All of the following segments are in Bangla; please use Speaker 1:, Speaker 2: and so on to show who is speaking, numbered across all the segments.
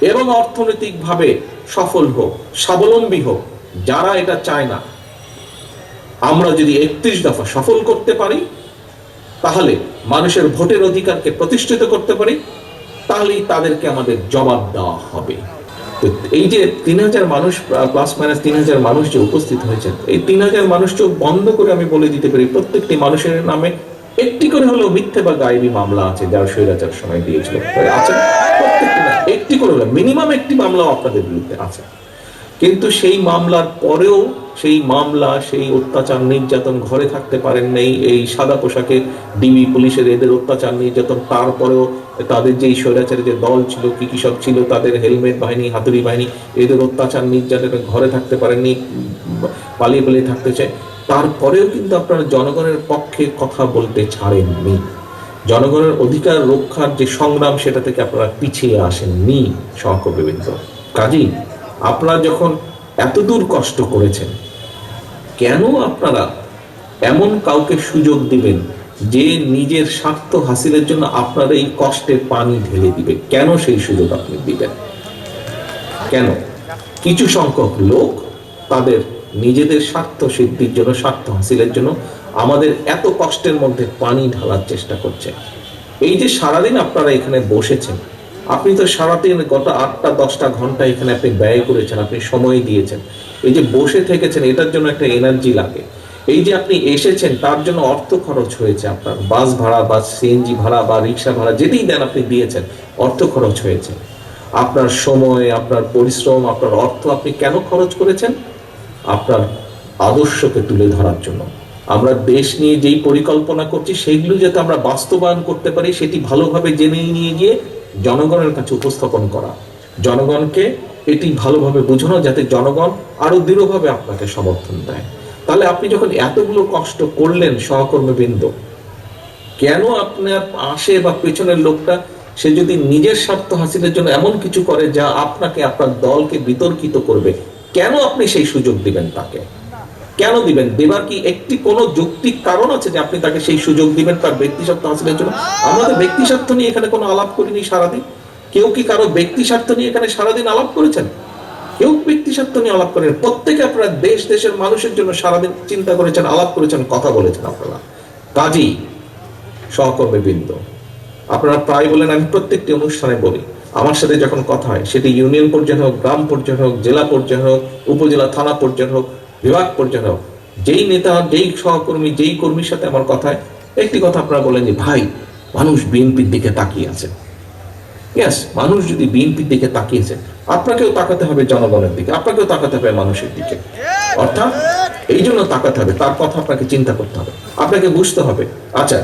Speaker 1: এবং অর্থনৈতিকভাবে সফল হোক, স্বাবলম্বী হোক, যারা এটা চায় না। আমরা যদি একত্রিশ দফা সফল করতে পারি, তাহলে মানুষের ভোটের অধিকারকে প্রতিষ্ঠিত করতে পারি, তাহলেই তাদেরকে আমাদের জবাব দেওয়া হবে। এই যে তিন হাজার মানুষ, প্লাস মাইনাস তিন হাজার মানুষ যে উপস্থিত হয়েছেন, এই তিন হাজার মানুষ চোখ বন্ধ করে আমি বলে দিতে পারি, প্রত্যেকটি মানুষের নামে একটি করে হলেও মিথ্যে বা গায়েবী মামলা আছে যারা স্বৈরাচার সময় দিয়েছিল। না, একটি করে হলো মিনিমাম একটি মামলাও আপনাদের বিরুদ্ধে আছে। কিন্তু সেই মামলার পরেও, সেই মামলা, সেই অত্যাচার নির্যাতন ঘরে থাকতে পারেন নেই, এই সাদা পোশাকে ডিবি পুলিশের এদের অত্যাচার নির্যাতন, তারপরেও তাদের যেই স্বৈরাচারের যে দল ছিল, কি কি সব ছিল, তাদের হেলমেট বাহিনী, হাতুড়ি বাহিনী, এদের অত্যাচার নির্যাতনে ঘরে থাকতে পারেননি, পালিয়ে পালিয়ে থাকতে চায়। তারপরেও কিন্তু আপনারা জনগণের পক্ষে কথা বলতে ছাড়েননি। জনগণের অধিকার রক্ষার যে সংগ্রাম, সেটা থেকে আপনারা পিছিয়ে আসেননি সহকর্মীবৃন্দ কাজী, আপনারা যখন এত দূর কষ্ট করেছেন, কেন আপনারা এমন কাউকে সুযোগ দিবেন যে নিজের স্বার্থ হাসিলের জন্য আপনার এই কষ্টে পানি ঢেলে দিবে কেন সেই সুযোগ আপনি দিবেন? কেন? কিছু সংখ্যক লোক তাদের নিজেদের স্বার্থ সিদ্ধির জন্য, স্বার্থ হাসিলের জন্য আমাদের এত কষ্টের মধ্যে পানি ঢালার চেষ্টা করছে। এই যে সারাদিন আপনারা এখানে বসেছেন, আপনি তো সারাদিন গত আটটা, দশটা ঘণ্টা এখানে আপনি ব্যয় করেছেন, আপনি সময় দিয়েছেন। এই যে বসে থেকেছেন, এটার জন্য একটা এনার্জি লাগে। এই যে আপনি এসেছেন, তার জন্য অর্থ খরচ হয়েছে আপনার। বাস ভাড়া বা সিএনজি ভাড়া বা রিক্সা ভাড়া, যেটাই দেন আপনি দিয়েছেন, অর্থ খরচ হয়েছে। আপনার সময়, আপনার পরিশ্রম, আপনার অর্থ আপনি কেন খরচ করেছেন? আপনার আদর্শকে তুলে ধরার জন্য। আমরা দেশ নিয়ে যেই পরিকল্পনা করছি সেইগুলো যাতে আমরা বাস্তবায়ন করতে পারি, সেটি ভালোভাবে জেনে নিয়ে গিয়ে জনগণের কাছে উপস্থাপন করা। জনগণকে এটি ভালোভাবে বোঝানো, যাতে জনগণ আরও দৃঢ়ভাবে আপনাকে সমর্থন দেয়। তাহলে আপনি যখন এতগুলো কষ্ট করলেন, সহকর্মীবৃন্দ, কেন আপনার পাশে বা পেছনের লোকটা, সে যদি নিজের স্বার্থ হাসিলের জন্য এমন কিছু করে, যা আপনাকে, আপনার দলকে বিতর্কিত করবে? কেন আপনি সেই সুযোগ দিবেন তাকে? কেন দিবেন? দেবার কি একটি কোনো যৌক্তিক কারণ আছে যে আপনি তাকে সেই সুযোগ দিবেন তার ব্যক্তি স্বার্থ হাসিলের জন্য? আমরা ব্যক্তি স্বার্থ নিয়ে এখানে কোনো আলাপ করিনি সারাদিন। কেউ কি কারও ব্যক্তি স্বার্থ নিয়ে এখানে সারাদিন আলাপ করেছেন? কেউ ব্যক্তি স্বার্থ নিয়ে আলাপ করেন। প্রত্যেকে আপনারা দেশ, দেশের মানুষের জন্য সারাদিন চিন্তা করেছেন, আলাপ করেছেন, কথা বলেছেন আপনারা। কাজী, সহকর্মীবৃন্দ, আপনারা প্রায় বলেন, আমি প্রত্যেকটি অনুষ্ঠানে বলি আমার সাথে যখন কথা হয়, সেটি ইউনিয়ন পর্যায়ে হোক, গ্রাম পর্যায়ে হোক, জেলা পর্যায়ে হোক, উপজেলা, থানা পর্যায়ে হোক, বিভাগ পর্যায়ে হোক, যেই নেতা, যেই সহকর্মী, যেই কর্মীর সাথে আমার কথা হয়, একটি কথা আপনারা বলেন যে, ভাই, মানুষ বিএনপির দিকে তাকিয়ে আছে। ইয়াস মানুষ যদি বিএনপির দিকে তাকিয়েছে আপনাকেও তাকাতে হবে জনগণের দিকে, আপনাকেও তাকাতে হবে মানুষের দিকে। অর্থাৎ, এই জন্য তাকাতে হবে, তার কথা আপনাকে চিন্তা করতে হবে। আপনাকে বুঝতে হবে আচ্ছা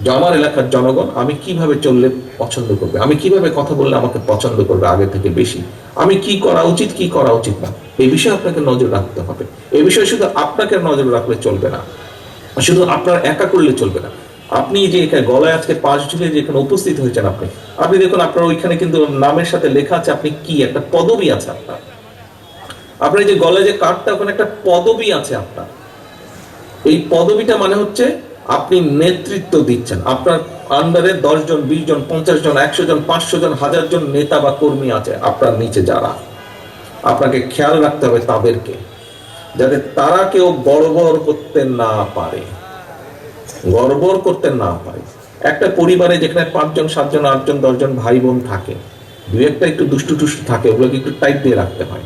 Speaker 1: যে আমার এলাকার জনগণ আমি কীভাবে চললে পছন্দ করবে? আমি কীভাবে কথা বললে আমাকে পছন্দ করবে আগে থেকে বেশি? আমি কি করা উচিত, কি করা উচিত না? এই বিষয়ে আপনাকে নজর রাখতে হবে। এই বিষয়ে শুধু আপনাকে নজর রাখলে চলবে না। শুধু আপনার একা করলে চলবে না। আপনি যে এখানে গলায় আজকে পাঁচ ঝুলে যে এখানে উপস্থিত হয়েছেন আপনি আপনি দেখুন আপনার ওইখানে কিন্তু নামের সাথে লেখা আছে আপনি কি, একটা পদবি আছে আপনার। আপনার যে গলায় যে কার্ডটা, ওখানে একটা পদবি আছে আপনার। এই পদবিটা মানে হচ্ছে আপনি নেতৃত্ব দিচ্ছেন। আপনার আন্ডারে দশ জন, বিশ জন, পঞ্চাশ জন, একশো জন, পাঁচশো জন, হাজার জন নেতা বা কর্মী আছে, আপনার নিচে যারা। আপনাকে খেয়াল রাখতে হবে তাদেরকে, যাতে তারা কেউ গড়বড় করতে না পারে। গড়বড় করতে না পারে। একটা পরিবারে যেখানে পাঁচজন, সাতজন, আটজন, দশজন ভাই বোন থাকে, দু একটা একটু দুষ্টু টুষ্টু থাকে, ওগুলোকে একটু টাইট দিয়ে রাখতে হয়।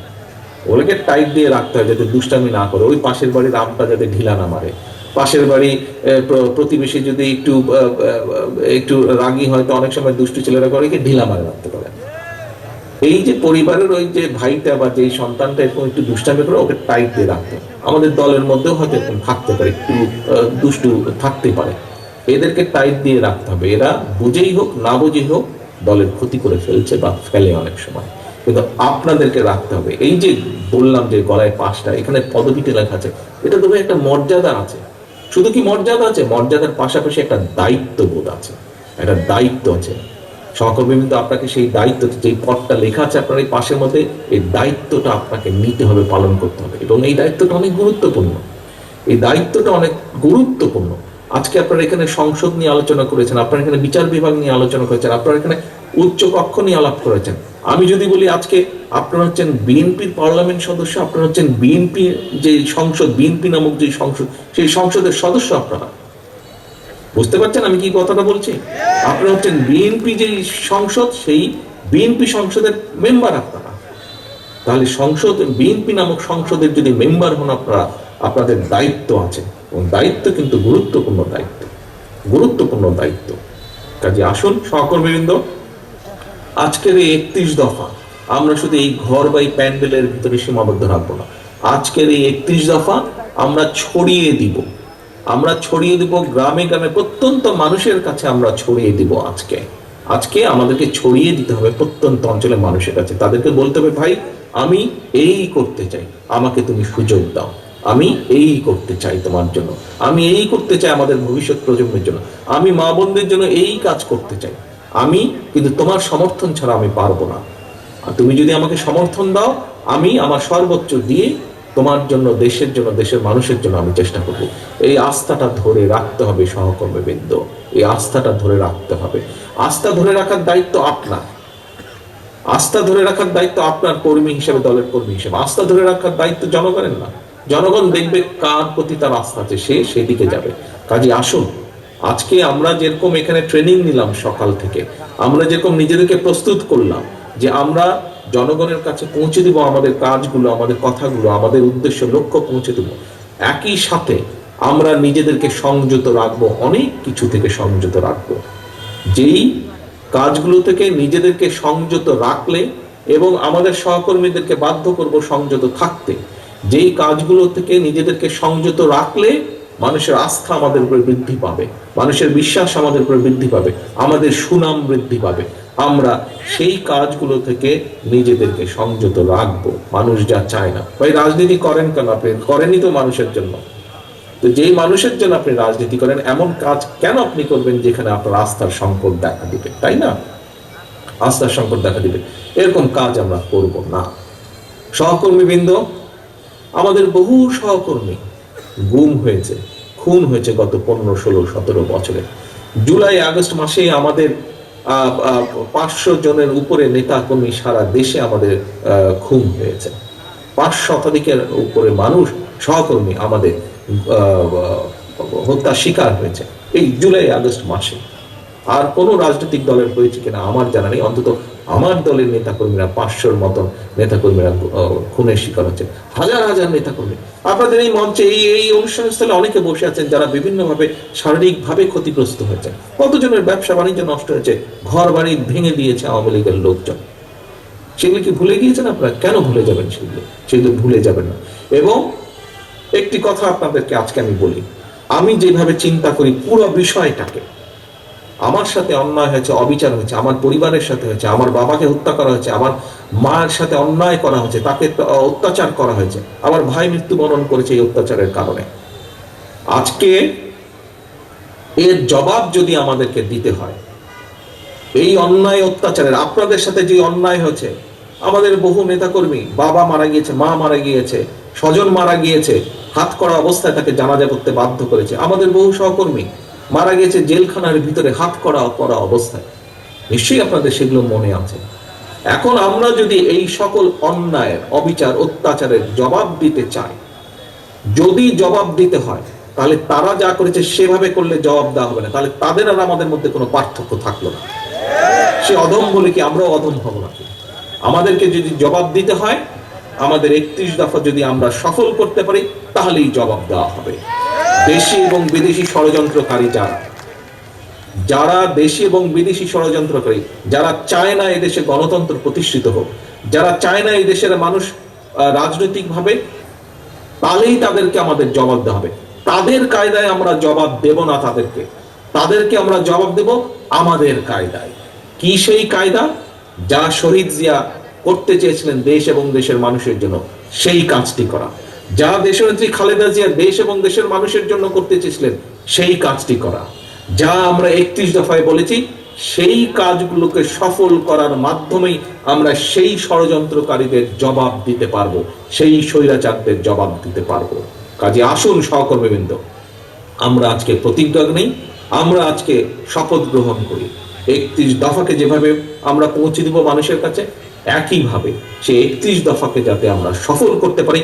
Speaker 1: ওগুলোকে টাইট দিয়ে রাখতে হয় যাতে দুষ্টামি না করে। ওই পাশের বাড়ির আমটা যাতে ঢিলা না মারে। পাশের বাড়ি প্রতিবেশী যদি একটু একটু রাগী হয়, তো অনেক সময় দুষ্টু ছেলেরা করে কি ঢিলা মারে রাখতে পারে। এই যে পরিবারের ওই যে ভাইটা বা যে সন্তানটা এরকম একটু দুষ্টামি করে, ওকে টাইট দিয়ে রাখতে। আমাদের দলের মধ্যেও হয়তো এরকম থাকতে পারে, একটু দুষ্টু থাকতে পারে। এদেরকে টাইট দিয়ে রাখতে হবে। এরা বুঝেই হোক, না বুঝেই হোক, দলের ক্ষতি করে ফেলছে বা ফেলে অনেক সময়। কিন্তু আপনাদেরকে রাখতে হবে। এই যে বললাম যে গলায় পাঁচটা এখানে পদবিতে লেখা আছে, এটা তবে একটা মর্যাদা আছে। শুধু কি মর্যাদা আছে? মর্যাদার পাশাপাশি একটা দায়িত্ববোধ আছে। একটা দায়িত্ব আছে। সহকর্মী কিন্তু আপনাকে সেই দায়িত্ব যে পদটা লেখা আছে আপনার এই পাশের মধ্যে, এই দায়িত্বটা আপনাকে নিতে হবে, পালন করতে হবে। এবং এই দায়িত্বটা অনেক গুরুত্বপূর্ণ। এই দায়িত্বটা অনেক গুরুত্বপূর্ণ। আজকে আপনারা এখানে সংসদ নিয়ে আলোচনা করেছেন, আপনারা এখানে বিচার বিভাগ নিয়ে আলোচনা করেছেন, আপনারা এখানে উচ্চ কক্ষ নিয়ে আলাপ করেছেন। আমি যদি বলি আজকে আপনারা হচ্ছেন বিএনপির পার্লামেন্ট সদস্য, আপনারা হচ্ছেন বিএনপি যে সংসদ, বিএনপি নামক যে সংসদ, সেই সংসদের সদস্য আপনারা। বুঝতে পারছেন আমি কি কথাটা বলছি? আপনারা হচ্ছেন বিএনপি যে সংসদ, সেই বিএনপি সংসদের মেম্বার আপনারা। তাহলে সংসদ, বিএনপি নামক সংসদের যদি মেম্বার হন আপনারা, আপনাদের দায়িত্ব আছে। এবং দায়িত্ব কিন্তু গুরুত্বপূর্ণ দায়িত্ব। গুরুত্বপূর্ণ দায়িত্ব। কাজে আসুন, সহকর্মীবৃন্দ আজকের এই একত্রিশ দফা, আমরা শুধু এই ঘর বা এই প্যান্ডেলের ভিতরে সীমাবদ্ধ রাখব না। আজকের এই একত্রিশ দফা আমরা ছড়িয়ে দিব। আমরা ছড়িয়ে দিব গ্রামে গ্রামে, প্রত্যন্ত মানুষের কাছে আমরা ছড়িয়ে দিব আজকে। আজকে আমাদেরকে ছড়িয়ে দিতে হবে প্রত্যন্ত অঞ্চলের মানুষের কাছে। তাদেরকে বলতে হবে, ভাই, আমি এই করতে চাই। আমাকে তুমি সুযোগ দাও। আমি এই করতে চাই তোমার জন্য। আমি এই করতে চাই আমাদের ভবিষ্যৎ প্রজন্মের জন্য। আমি মা বোনদের জন্য এই কাজ করতে চাই। আমি, কিন্তু তোমার সমর্থন ছাড়া আমি পারব না। আর তুমি যদি আমাকে সমর্থন দাও, আমি আমার সর্বোচ্চ দিয়ে তোমার জন্য, দেশের জন্য, দেশের মানুষের জন্য আমি চেষ্টা করব। এই আস্থাটা ধরে রাখতে হবে সহকর্মী বৃন্দ। এই আস্থাটা ধরে রাখতে হবে। আস্থা ধরে রাখার দায়িত্ব আপনার। আস্থা ধরে রাখার দায়িত্ব আপনার কর্মী হিসেবে, দলের কর্মী হিসেবে। আস্থা ধরে রাখার দায়িত্ব জনগণের না। জনগণ দেখবে কার প্রতি তার আস্থা আছে, সে সেদিকে যাবে। কাজে আসুন। আজকে আমরা যেরকম এখানে ট্রেনিং নিলাম সকাল থেকে, আমরা যেরকম নিজেদেরকে প্রস্তুত করলাম যে আমরা জনগণের কাছে পৌঁছে দিব আমাদের কাজগুলো, আমাদের কথাগুলো, আমাদের উদ্দেশ্য, লক্ষ্য পৌঁছে দেব। একই সাথে আমরা নিজেদেরকে সংযত রাখব, অনেক কিছু থেকে সংযত রাখব। যেই কাজগুলো থেকে নিজেদেরকে সংযত রাখলে এবং আমাদের সহকর্মীদেরকে বাধ্য করব সংযত থাকতে, যেই কাজগুলো থেকে নিজেদেরকে সংযত রাখলে মানুষের আস্থা আমাদের উপরে বৃদ্ধি পাবে। মানুষের বিশ্বাস আমাদের উপরে বৃদ্ধি পাবে। আমাদের সুনাম বৃদ্ধি পাবে। আমরা সেই কাজগুলো থেকে নিজেদেরকে সংযত রাখব। মানুষ যা চায় না। ভাই, রাজনীতি করেন কেন আপনি? করেনই তো মানুষের জন্য। তো যেই মানুষের জন্য আপনি রাজনীতি করেন, এমন কাজ কেন আপনি করবেন যেখানে আপনার আস্থার সংকট দেখা দিবে? তাই না? আস্থার সংকট দেখা দিবে। এরকম কাজ আমরা করব না। সহকর্মীবৃন্দ, আমাদের বহু সহকর্মী গুম হয়েছে, খুন হয়েছে গত পনেরো, ষোলো, সতেরো বছরে। জুলাই, আগস্ট মাসে আমাদের পাঁচশো জনের উপরে নেতা কর্মী সারা দেশে আমাদের খুন হয়েছে। পাঁচ শতাধিকের উপরে মানুষ, সহকর্মী আমাদের হত্যা শিকার হয়েছে। এই জুলাই, আগস্ট মাসে। আর কোনো রাজনৈতিক দলের হয়েছে কিনা আমার জানা নেই। অন্তত আমার দলের নেতাকর্মীরা, পাঁচশোর মতন নেতাকর্মীরা খুনের শিকার হচ্ছে, হাজার হাজার নেতাকর্মী। আপনাদের এই মঞ্চে, এই এই অনুষ্ঠান স্থলে অনেকে বসে আছেন যারা বিভিন্নভাবে শারীরিকভাবে ক্ষতিগ্রস্ত হয়েছে কতজনের ব্যবসা বাণিজ্য নষ্ট হয়েছে? ঘর বাড়ি ভেঙে দিয়েছে আওয়ামী লীগের লোকজন। সেগুলি কি ভুলে গিয়েছেন আপনারা? কেন ভুলে যাবেন সেগুলো? সেগুলো ভুলে যাবেন না। এবং একটি কথা আপনাদেরকে আজকে আমি বলি। আমি যেভাবে চিন্তা করি পুরো বিষয়টাকে আমার সাথে অন্যায় হয়েছে, অবিচার হয়েছে, আমার পরিবারের সাথে হয়েছে, আমার বাবাকে হত্যা করা হয়েছে, আমার মায়ের সাথে অন্যায় করা হয়েছে, তাকে অত্যাচার করা হয়েছে, আমার ভাই মৃত্যুবরণ করেছে এই অত্যাচারের কারণে। আজকে এর জবাব যদি আমাদেরকে দিতে হয়, এই অন্যায় অত্যাচারের, আপনাদের সাথে যে অন্যায় হয়েছে, আমাদের বহু নেতাকর্মী, বাবা মারা গিয়েছে, মা মারা গিয়েছে, স্বজন মারা গিয়েছে, হাত করা অবস্থায় তাকে জানাজা করতে বাধ্য করেছে, আমাদের বহু সহকর্মী মারা গিয়েছে জেলখানার ভিতরে হাত করা করা অবস্থায়। নিশ্চয়ই আপনাদের সেগুলো মনে আছে। এখন আমরা যদি এই সকল অন্যায়ের, অবিচার, অত্যাচারের জবাব দিতে চাই, যদি জবাব দিতে হয়, তাহলে তারা যা করেছে সেভাবে করলে জবাব দেওয়া হবে না। তাহলে তাদের আর আমাদের মধ্যে কোনো পার্থক্য থাকল না। সে অধম বলে কি আমরাও অধম হব না আমাদেরকে যদি জবাব দিতে হয়, আমাদের একত্রিশ দফা যদি আমরা সফল করতে পারি, তাহলেই জবাব দেওয়া হবে। দেশি এবং বিদেশি ষড়যন্ত্রকারী যারা যারা দেশি এবং বিদেশি ষড়যন্ত্রকারী, যারা চায় না এদেশে গণতন্ত্র প্রতিষ্ঠিত হোক, যারা চায় না এই দেশের মানুষ রাজনৈতিকভাবে, তাহলেই তাদেরকে আমাদের জবাব দেওয়া হবে। তাদের কায়দায় আমরা জবাব দেব না তাদেরকে। তাদেরকে আমরা জবাব দেব আমাদের কায়দায়। কি সেই কায়দা? যা শহীদ জিয়া করতে চেয়েছিলেন দেশ এবং দেশের মানুষের জন্য, সেই কাজটি করা। যা দেশনেত্রী খালেদা জিয়া দেশ এবং দেশের মানুষের জন্য করতে চেয়েছিলেন, সেই কাজটি করা। যা আমরা একত্রিশ দফায় বলেছি, সেই কাজগুলোকে সফল করার মাধ্যমেই আমরা সেই ষড়যন্ত্রকারীদের জবাব দিতে পারব, সেই স্বৈরাচারদের জবাব দিতে পারব। কাজে আসুন, সহকর্মীবৃন্দ। আমরা আজকে প্রতিজ্ঞা নেই, আমরা আজকে শপথ গ্রহণ করি। একত্রিশ দফাকে যেভাবে আমরা পৌঁছে দিব মানুষের কাছে, একইভাবে সে একত্রিশ দফাকে যাতে আমরা সফল করতে পারি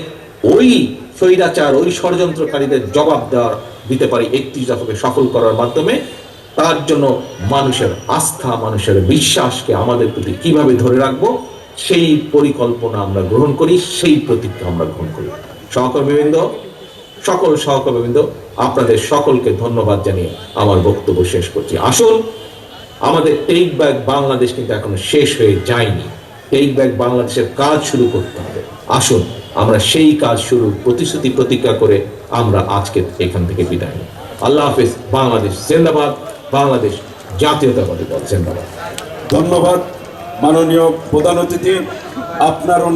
Speaker 1: ওই স্বৈরাচার, ওই ষড়যন্ত্রকারীদের জবাব দেওয়ার দিতে পারি একত্রিশ দফাকে সফল করার মাধ্যমে। তার জন্য মানুষের আস্থা, মানুষের বিশ্বাসকে আমাদের প্রতি কীভাবে ধরে রাখব, সেই পরিকল্পনা আমরা গ্রহণ করি, সেই প্রতিজ্ঞা আমরা গ্রহণ করি। সহকর্মীবৃন্দ, সকল সহকর্মীবৃন্দ, আপনাদের সকলকে ধন্যবাদ জানিয়ে আমার বক্তব্য শেষ করছি। আসুন, আমাদের টেক ব্যাক বাংলাদেশ কিন্তু এখনও শেষ হয়ে যায়নি। টেক ব্যাক বাংলাদেশের কাজ শুরু করতে হবে। আসুন। আমরা সেই কাজ শুরু, প্রতিশ্রুতি প্রতিজ্ঞা করে আমরা আজকে এখান থেকে বিদায় নিই আল্লাহ হাফিজ, বাংলাদেশ জিন্দাবাদ, বাংলাদেশ জাতীয়তাবাদী দল জিন্দাবাদ।
Speaker 2: ধন্যবাদ, মাননীয় প্রধান অতিথি, আপনার